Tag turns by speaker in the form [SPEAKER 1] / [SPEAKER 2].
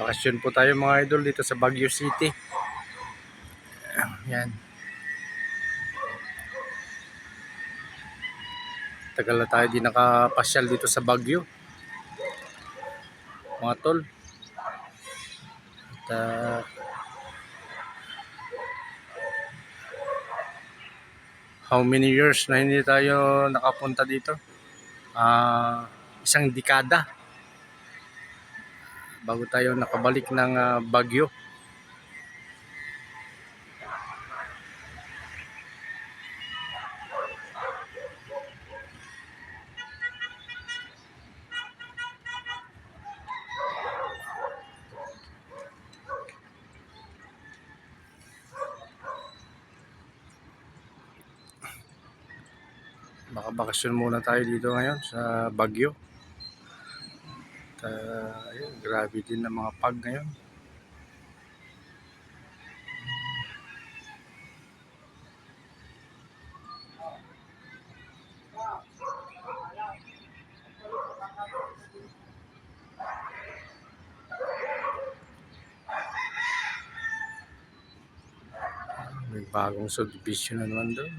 [SPEAKER 1] Bakasyon po tayo mga idol dito sa Baguio City. Yan. Tagal na tayo di nakapasyal dito sa Baguio. Mga tol. At ah, how many years na hindi tayo nakapunta dito? Ah, isang dekada bago tayo nakabalik ng ah, Baguio. Makabakasyon muna tayo dito ngayon sa Baguio. Ah, ayun, grabe din ang mga pag ngayon. May bagong subdivision na naman doon.